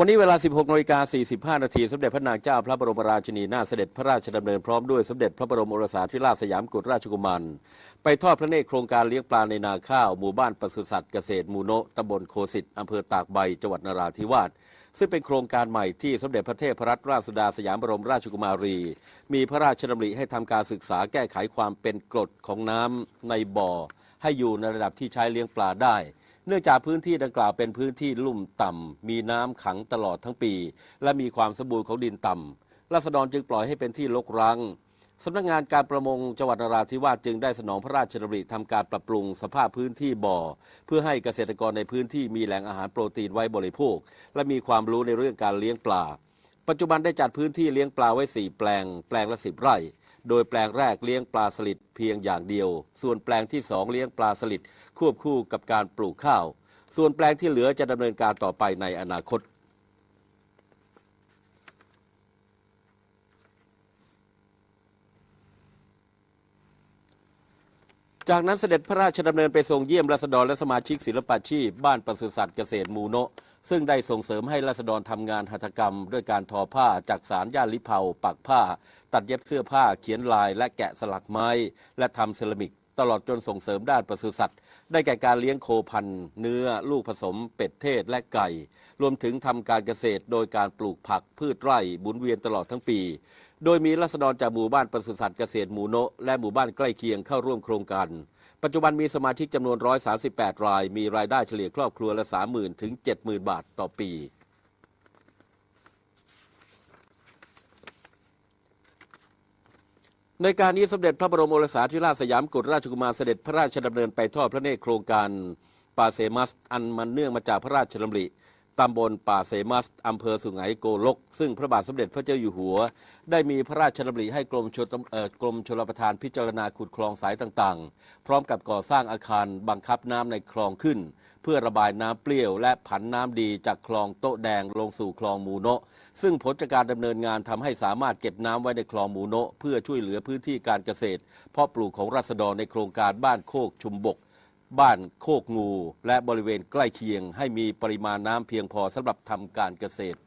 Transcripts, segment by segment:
วันนี้เวลา 16นาฬิกา45 นาที สมเด็จพระนางเจ้าพระบรมราชินีนาถเสด็จพระราชดำเนินพร้อมด้วยสมเด็จพระบรมโอรสาธิราชสยามกุฎราชกุมารไปทอดพระเนตรโครงการเลี้ยงปลาในนาข้าว หมู่บ้านปศุสัตว์เกษตรมูโนะตำบลโคสิตอำเภอตากใบ จังหวัดนราธิวาส ซึ่งเป็นโครงการใหม่ที่สมเด็จพระเทพรัตนราชสุดาสยามบรมราชกุมารี มีพระราชดำริให้ทำการศึกษาแก้ไขความเป็นกรดของน้ำในบ่อ ให้อยู่ในระดับที่ใช้เลี้ยงปลาได้ เนื่องจากพื้นที่ดังกล่าวเป็นพื้นที่ลุ่มต่ำมีน้ำขังตลอดทั้งปี และมีความสมบูรณ์ของดินต่ำราษฎรจึงปล่อยให้เป็นที่รกร้างสำนักงานการประมงจังหวัดนราธิวาสจึงได้สนองพระราชดำริทำการปรับปรุงสภาพพื้นที่บ่อ เพื่อให้เกษตรกรในพื้นที่มีแหล่งอาหารโปรตีนไว้บริโภค และมีความรู้ในเรื่องการเลี้ยงปลา ปัจจุบันได้จัดพื้นที่เลี้ยงปลาไว้ 4 แปลง แปลงละสิบไร่ โดยแปลงแรกเลี้ยงปลาสลิดเพียงอย่างเดียว ส่วนแปลงที่สองเลี้ยงปลาสลิดควบคู่กับการปลูกข้าว ส่วนแปลงที่เหลือจะดำเนินการต่อไปในอนาคต จากนั้นเสด็จพระราชดำเนินไปทรงเยี่ยมราษฎรและสมาชิกศิลปาชีพ บ้านปศุสัตว์เกษตรมูโนะซึ่งได้ส่งเสริมให้ราษฎรทำงานหัตถกรรม ด้วยการทอผ้าจากสารย่าลิเผาปักผ้า ตัดเย็บเสื้อผ้าเขียนลายและแกะสลักไม้ และทำเซรามิก ตลอดจนส่งเสริมด้านปศุสัตว์ ได้แก่การเลี้ยงโคพันธุ์เนื้อ ลูกผสม เป็ดเทศและไก่ รวมถึงทำการเกษตร โดยการปลูกผักพืชไร่บุนเวียนตลอดทั้งปี โดยมีราษฎรจากหมู่บ้านปศุสัตว์เกษตรหมู่โนะและหมู่บ้านใกล้เคียงเข้าร่วมโครงการปัจจุบันมีสมาชิกจำนวน 138 ราย มีรายได้เฉลี่ยครอบครัวละ 30,000 ถึง 70,000 บาทต่อปี ในการนี้สมเด็จพระบรมโอรสาธิราชสยามกุฎราชกุมารเสด็จพระราชดำเนินไปทอดพระเนตรโครงการปาเซมัส อันมันเนื่องมาจากพระราชดำริ ตำบลป่าเซมัสอำเภอสุไหงโกลก ซึ่งพระบาทสมเด็จพระเจ้าอยู่หัว ได้มีพระราชดำริให้กรมชลกรมชลประทานพิจารณาขุดคลองสายต่างๆ พร้อมกับก่อสร้างอาคารบังคับน้ำในคลองขึ้น เพื่อระบายน้ำเปรี้ยว และผันน้ำดีจากคลองโต๊ะแดงลงสู่คลองมูโนะซึ่งผลจากการดำเนินงานทำให้สามารถเก็บน้ำไว้ในคลองมูโนะเพื่อช่วยเหลือพื้นที่การเกษตรเพาะปลูกของราษฎรในโครงการบ้านโคกชุมบก บ้านโคกงู และบริเวณใกล้เคียง ให้มีปริมาณน้ำเพียงพอสำหรับทำการเกษตร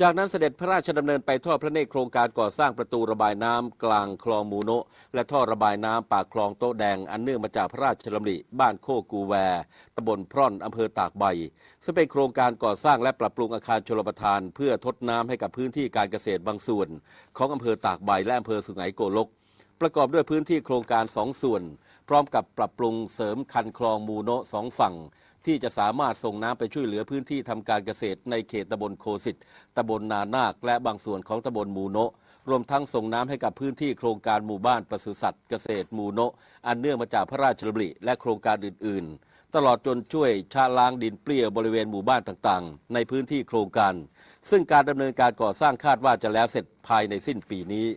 จากนั้นเสด็จพระราชดำเนินไปทอดพระเนตรโครงการก่อสร้างประตูระบายน้ำกลางคลองมูโนะและท่อระบายน้ำปากคลองโต๊ะแดงอันเนื่องมาจากพระราชดำริบ้านโคกูแวตำบลพร่อนอำเภอตากใบ ซึ่งเป็นโครงการก่อสร้างและปรับปรุงอาคารชลประทาน เพื่อทดน้ำให้กับพื้นที่การเกษตรบางส่วน ของอำเภอตากใบและอำเภอสุไหงโกลก ประกอบด้วยพื้นที่โครงการสองส่วน พร้อมกับปรับปรุงเสริมคันคลองมูโนะสองฝั่ง ที่จะสามารถส่งน้ำไปช่วยเหลือพื้นที่ทำการเกษตรในเขตตำบลโคสิตตำบลนานาค และบางส่วนของตำบลมูโนะรวมทั้งส่งน้ำให้กับพื้นที่โครงการหมู่บ้านปศุสัตว์เกษตรมูโนะอันเนื่องมาจากพระราชดำริและโครงการอื่น ๆตลอดจนช่วยชะล้างดินเปรี้ยวบริเวณหมู่บ้านต่างๆ ในพื้นที่โครงการ ซึ่งการดำเนินการก่อสร้างคาดว่าจะแล้วเสร็จภายในสิ้นปีนี้